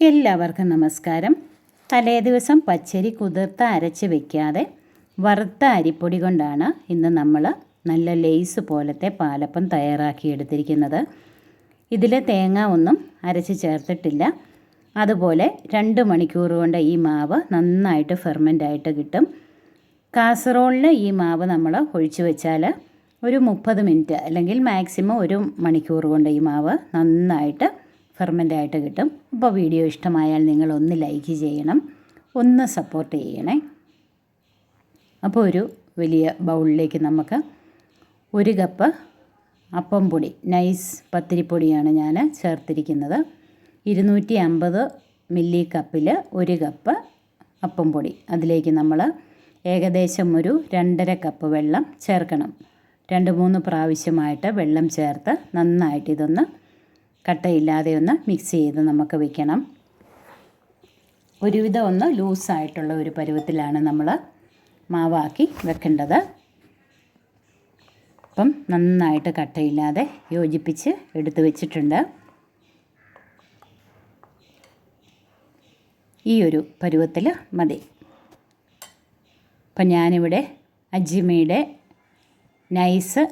എല്ലാവർക്കും നമസ്കാരം. തലേ ദിവസം പച്ചരി കുതിർത്ത് അരച്ച് വെക്കാതെ വറുത്ത അരിപ്പൊടി കൊണ്ടാണ് ഇന്ന് നമ്മൾ നല്ല ലെയ്സ് പോലത്തെ പാലപ്പം തയ്യാറാക്കിയെടുത്തിരിക്കുന്നത് ഇതിൽ തേങ്ങ ഒന്നും അരച്ച് ചേർത്തിട്ടില്ല. അതുപോലെ രണ്ട് മണിക്കൂർ കൊണ്ട് ഈ മാവ് നന്നായിട്ട് ഫെർമെന്റ് ആയിട്ട് കിട്ടും. കാസറോളിൽ ഈ മാവ് നമ്മൾ ഒഴിച്ചു വെച്ചാൽ ഒരു മുപ്പത് മിനിറ്റ് അല്ലെങ്കിൽ മാക്സിമം ഒരു മണിക്കൂർ കൊണ്ട് ഈ മാവ് നന്നായിട്ട് ഫെർമെന്റ് ആയിട്ട് കിട്ടും. അപ്പോൾ വീഡിയോ ഇഷ്ടമായാൽ നിങ്ങൾ ഒന്ന് ലൈക്ക് ചെയ്യണം. ഒന്ന് സപ്പോർട്ട് ചെയ്യണേ. അപ്പോൾ ഒരു വലിയ ബൗളിലേക്ക് നമുക്ക് ഒരു കപ്പ് അപ്പം പൊടി നൈസ് പത്തിരിപ്പൊടിയാണ് ഞാൻ ചേർത്തിരിക്കുന്നത്. ഇരുന്നൂറ്റി അമ്പത് മില്ലി കപ്പിൽ ഒരു കപ്പ് അപ്പം പൊടി. അതിലേക്ക് നമ്മൾ ഏകദേശം ഒരു രണ്ടര കപ്പ് വെള്ളം ചേർക്കണം. രണ്ട് മൂന്ന് പ്രാവശ്യമായിട്ട് വെള്ളം ചേർത്ത് നന്നായിട്ട് ഇതൊന്ന് കട്ടയില്ലാതെ ഒന്ന് മിക്സ് ചെയ്ത് നമുക്ക് വെക്കണം. ഒരുവിധം ഒന്ന് ലൂസായിട്ടുള്ള ഒരു പരുവത്തിലാണ് നമ്മൾ മാവാക്കി വെക്കേണ്ടത്. അപ്പം നന്നായിട്ട് കട്ടയില്ലാതെ യോജിപ്പിച്ച് എടുത്തു വെച്ചിട്ടുണ്ട്. ഈ ഒരു പരുവത്തിൽ മതി. അപ്പം ഞാനിവിടെ അജിമയുടെ നൈസ്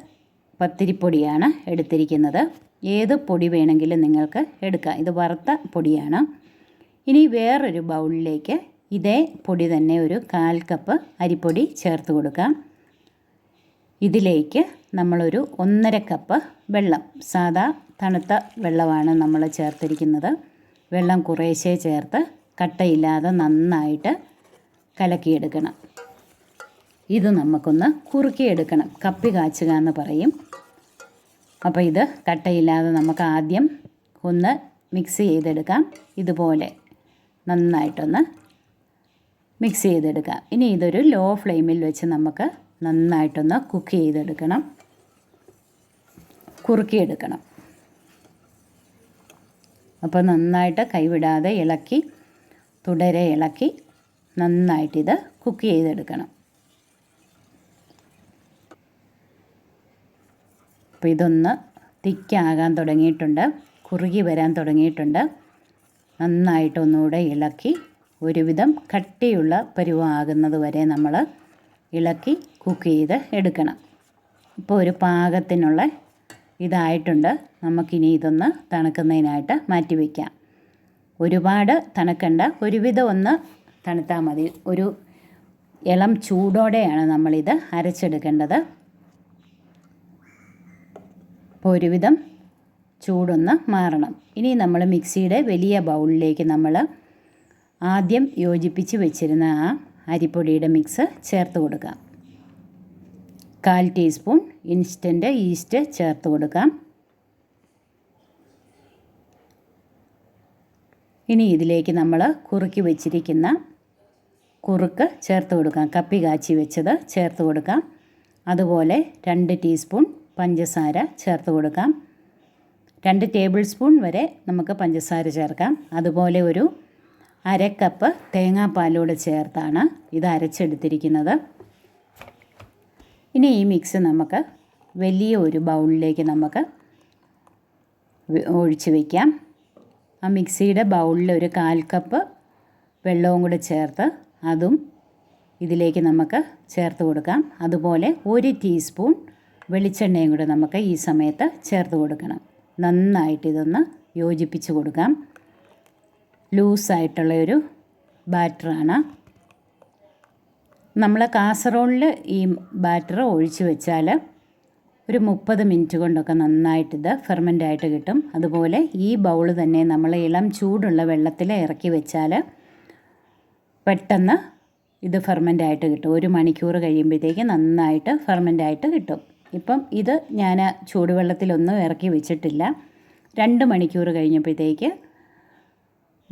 പത്തിരിപ്പൊടിയാണ് എടുത്തിരിക്കുന്നത്. ഏത് പൊടി വേണമെങ്കിലും നിങ്ങൾക്ക് എടുക്കാം. ഇത് വറുത്ത പൊടിയാണ്. ഇനി വേറൊരു ബൗളിലേക്ക് ഇതേ പൊടി തന്നെ ഒരു കാൽ കപ്പ് അരിപ്പൊടി ചേർത്ത് കൊടുക്കാം. ഇതിലേക്ക് നമ്മളൊരു ഒന്നര കപ്പ് വെള്ളം സാദാ തണുത്ത വെള്ളമാണ് നമ്മൾ ചേർത്തിരിക്കുന്നത്. വെള്ളം കുറേശ്ശേ ചേർത്ത് കട്ടയില്ലാതെ നന്നായിട്ട് കലക്കിയെടുക്കണം. ഇത് നമുക്കൊന്ന് കുറുക്കിയെടുക്കണം. കപ്പി കാച്ചുക എന്ന് പറയും. അപ്പോൾ ഇത് കട്ടയില്ലാതെ നമുക്ക് ആദ്യം ഒന്ന് മിക്സ് ചെയ്തെടുക്കാം. ഇതുപോലെ നന്നായിട്ടൊന്ന് മിക്സ് ചെയ്തെടുക്കാം. ഇനി ഇതൊരു ലോ ഫ്ലെയിമിൽ വെച്ച് നമുക്ക് നന്നായിട്ടൊന്ന് കുക്ക് ചെയ്തെടുക്കണം. കുറുക്കിയെടുക്കണം. അപ്പോൾ നന്നായിട്ട് കൈവിടാതെ ഇളക്കി തുടരെ ഇളക്കി നന്നായിട്ടിത് കുക്ക് ചെയ്തെടുക്കണം. അപ്പോൾ ഇതൊന്ന് തിക്കാകാൻ തുടങ്ങിയിട്ടുണ്ട് കുറുകി വരാൻ തുടങ്ങിയിട്ടുണ്ട്. നന്നായിട്ട് ഒന്നുകൂടെ ഇളക്കി ഒരുവിധം കട്ടിയുള്ള പരുവാകുന്നത് വരെ നമ്മൾ ഇളക്കി കുക്ക് ചെയ്ത് എടുക്കണം. ഇപ്പോൾ ഒരു പാകത്തിനുള്ള ഇതായിട്ടുണ്ട്. നമുക്കിനി ഇതൊന്ന് തണുക്കുന്നതിനായിട്ട് മാറ്റി വയ്ക്കാം. ഒരുപാട് തണുക്കണ്ട ഒരുവിധം ഒന്ന് തണുത്താൽ മതി. ഒരു ഇളം ചൂടോടെയാണ് നമ്മളിത് അരച്ചെടുക്കേണ്ടത്. ഒരുവിധം ചൂടൊന്ന് മാറണം. ഇനി നമ്മൾ മിക്സിയുടെ വലിയ ബൗളിലേക്ക് നമ്മൾ ആദ്യം യോജിപ്പിച്ച് വെച്ചിരുന്ന ആ അരിപ്പൊടിയുടെ മിക്സ് ചേർത്ത് കൊടുക്കാം. കാൽ ടീസ്പൂൺ ഇൻസ്റ്റന്റ് ഈസ്റ്റ് ചേർത്ത് കൊടുക്കാം. ഇനി ഇതിലേക്ക് നമ്മൾ കുറുക്കി വെച്ചിരിക്കുന്ന കുറുക്ക് ചേർത്ത് കൊടുക്കാം. കപ്പി കാച്ചി വെച്ചത് ചേർത്ത് കൊടുക്കാം. അതുപോലെ രണ്ട് ടീസ്പൂൺ പഞ്ചസാര ചേർത്ത് കൊടുക്കാം. രണ്ട് ടേബിൾ സ്പൂൺ വരെ നമുക്ക് പഞ്ചസാര ചേർക്കാം. അതുപോലെ ഒരു അരക്കപ്പ് തേങ്ങാപ്പാലോട് ചേർത്താണ് ഇത് അരച്ചെടുത്തിരിക്കുന്നത്. ഇനി ഈ മിക്സ് നമുക്ക് വലിയ ഒരു ബൗളിലേക്ക് നമുക്ക് ഒഴിച്ച് വയ്ക്കാം ആ മിക്സിയുടെ ബൗളിൽ ഒരു കാൽ കപ്പ് വെള്ളവും കൂടെ ചേർത്ത് അതും ഇതിലേക്ക് നമുക്ക് ചേർത്ത് കൊടുക്കാം. അതുപോലെ ഒരു ടീസ്പൂൺ വെളിച്ചെണ്ണയും കൂടെ നമുക്ക് ഈ സമയത്ത് ചേർത്ത് കൊടുക്കണം. നന്നായിട്ട് ഇതൊന്ന് യോജിപ്പിച്ച് കൊടുക്കാം. ലൂസായിട്ടുള്ള ഒരു ബാറ്ററാണ്. നമ്മൾ കാസറോളിൽ ഈ ബാറ്റർ ഒഴിച്ച് വെച്ചാൽ ഒരു മുപ്പത് മിനിറ്റ് കൊണ്ടൊക്കെ നന്നായിട്ടിത് ഫെർമെന്റായിട്ട് കിട്ടും. അതുപോലെ ഈ ബൗൾ തന്നെ നമ്മൾ ഇളം ചൂടുള്ള വെള്ളത്തിൽ ഇറക്കി വെച്ചാൽ പെട്ടെന്ന് ഇത് ഫെർമെന്റായിട്ട് കിട്ടും. ഒരു മണിക്കൂർ കഴിയുമ്പോഴത്തേക്ക് നന്നായിട്ട് ഫെർമെന്റായിട്ട് കിട്ടും. ഇപ്പം ഇത് ഞാൻ ചൂടുവെള്ളത്തിലൊന്നും ഇറക്കി വെച്ചിട്ടില്ല. രണ്ട് മണിക്കൂർ കഴിഞ്ഞപ്പോഴത്തേക്ക്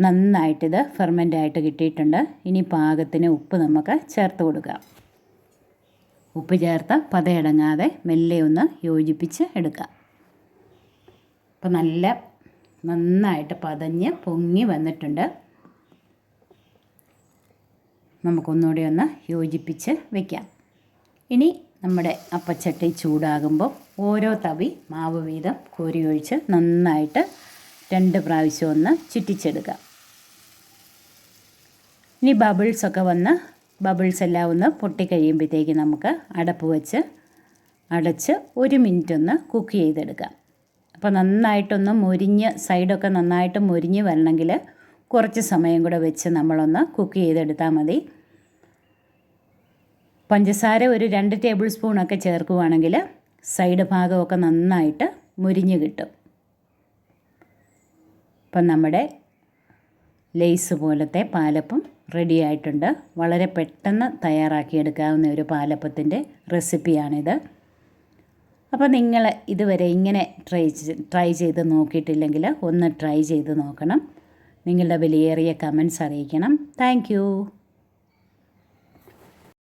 നന്നായിട്ടിത് ഫെർമെന്റായിട്ട് കിട്ടിയിട്ടുണ്ട്. ഇനി പാകത്തിന് ഉപ്പ് നമുക്ക് ചേർത്ത് കൊടുക്കാം. ഉപ്പ് ചേർത്ത് പതയടങ്ങാതെ മെല്ലെ ഒന്ന് യോജിപ്പിച്ച് എടുക്കാം. അപ്പോൾ നല്ല നന്നായിട്ട് പതഞ്ഞ് പൊങ്ങി വന്നിട്ടുണ്ട്. നമുക്കൊന്നുകൂടി ഒന്ന് യോജിപ്പിച്ച് വയ്ക്കാം ഇനി നമ്മുടെ അപ്പച്ചട്ടി ചൂടാകുമ്പോൾ ഓരോ തവി മാവ് വീതം കോരി ഒഴിച്ച് നന്നായിട്ട് രണ്ട് പ്രാവശ്യം ഒന്ന് ചുറ്റിച്ചെടുക്കുക. ഇനി ബബിൾസൊക്കെ വന്ന് ബബിൾസ് എല്ലാം ഒന്ന് പൊട്ടിക്കഴിയുമ്പോഴത്തേക്ക് നമുക്ക് അടപ്പ് വെച്ച് അടച്ച് ഒരു മിനിറ്റ് ഒന്ന് കുക്ക് ചെയ്തെടുക്കാം. അപ്പോൾ നന്നായിട്ടൊന്ന് മൊരിഞ്ഞ് സൈഡൊക്കെ നന്നായിട്ട് മൊരിഞ്ഞ് വരണമെങ്കിൽ കുറച്ച് സമയം കൂടെ വെച്ച് നമ്മളൊന്ന് കുക്ക് ചെയ്തെടുത്താൽ മതി. പഞ്ചസാര ഒരു രണ്ട് ടേബിൾ സ്പൂണൊക്കെ ചേർക്കുവാണെങ്കിൽ സൈഡ് ഭാഗമൊക്കെ നന്നായിട്ട് മുരിഞ്ഞ് കിട്ടും. അപ്പം നമ്മുടെ ലെയ്സ് പോലത്തെ പാലപ്പം റെഡി ആയിട്ടുണ്ട്. വളരെ പെട്ടെന്ന് തയ്യാറാക്കിയെടുക്കാവുന്ന ഒരു പാലപ്പത്തിന്റെ റെസിപ്പിയാണിത്. അപ്പോൾ നിങ്ങൾ ഇതുവരെ ഇങ്ങനെ ട്രൈ ട്രൈ ചെയ്ത് നോക്കിയിട്ടില്ലെങ്കിൽ ഒന്ന് ട്രൈ ചെയ്ത് നോക്കണം. നിങ്ങളുടെ വിലയേറിയ കമൻസ് അറിയിക്കണം. താങ്ക്